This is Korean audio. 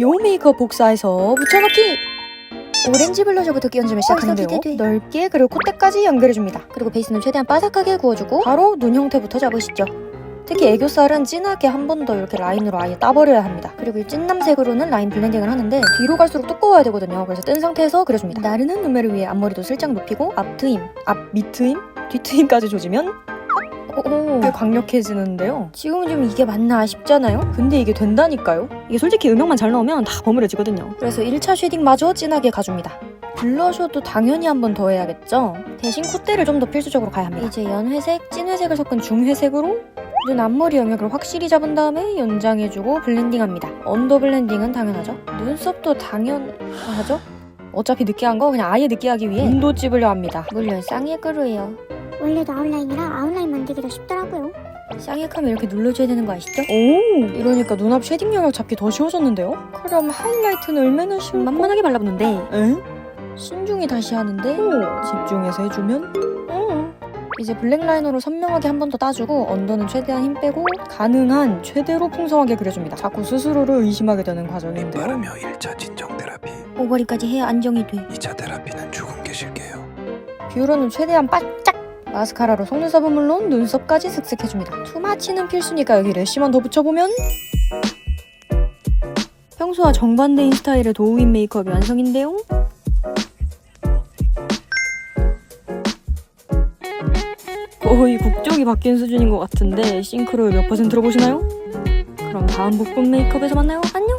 요 메이크업 복사해서 붙여넣기! 오렌지 블러셔부터 끼얹으면 시작하는데요. 기대돼. 넓게 그리고 콧대까지 연결해줍니다. 그리고 베이스는 최대한 바삭하게 구워주고 바로 눈 형태부터 잡으시죠. 특히 애교살은 진하게 한 번 더 이렇게 라인으로 아예 따버려야 합니다. 그리고 이 진남색으로는 라인 블렌딩을 하는데 뒤로 갈수록 두꺼워야 되거든요. 그래서 뜬 상태에서 그려줍니다. 나른한 눈매를 위해 앞머리도 슬쩍 높이고 앞 트임, 앞 밑트임, 뒤트임까지 조지면 오, 꽤 강력해지는데요. 지금은 좀 이게 맞나 싶잖아요? 근데 이게 된다니까요? 이게 솔직히 음영만 잘 넣으면 다 버무려지거든요. 그래서 1차 쉐딩마저 진하게 가줍니다. 블러셔도 당연히 한 번 더 해야겠죠? 대신 콧대를 좀 더 필수적으로 가야 합니다. 이제 연회색, 찐회색을 섞은 중회색으로 눈 앞머리 영역을 확실히 잡은 다음에 연장해주고 블렌딩합니다. 언더 블렌딩은 당연하죠. 눈썹도 당연하죠? 어차피 느끼한 거 그냥 아예 느끼하기 위해 눈도 찝으려 합니다. 물론 그루예요. 원래도 아웃라인이라 아웃라인 만들기가 쉽더라고요. 쌍욕하면 이렇게 눌러줘야 되는 거 아시죠? 오! 이러니까 눈앞 쉐딩 영역 잡기 더 쉬워졌는데요? 그럼 하이라이트는 얼마나 쉬울까? 만만하게 발라보는데 에? 신중히 다시 하는데 집중해서 해주면 어. 이제 블랙 라이너로 선명하게 한 번 더 따주고 언더는 최대한 힘 빼고 가능한 최대로 풍성하게 그려줍니다. 자꾸 스스로를 의심하게 되는 과정인데요. 바르며 1차 진정 테라피, 오버리까지 해야 안정이 돼. 2차 테라피는 죽은 계실게요. 뷰러는 최대한 바짝 마스카라로 속눈썹은 물론 눈썹까지 슥슥 해줍니다. 투마치는 필수니까 여기 래쉬만 더 붙여보면 평소와 정반대인 스타일의 도우인 메이크업이 완성인데요. 거의 국적이 바뀐 수준인 것 같은데 싱크로율 몇 퍼센트로 보시나요? 그럼 다음 볶음 메이크업에서 만나요. 안녕!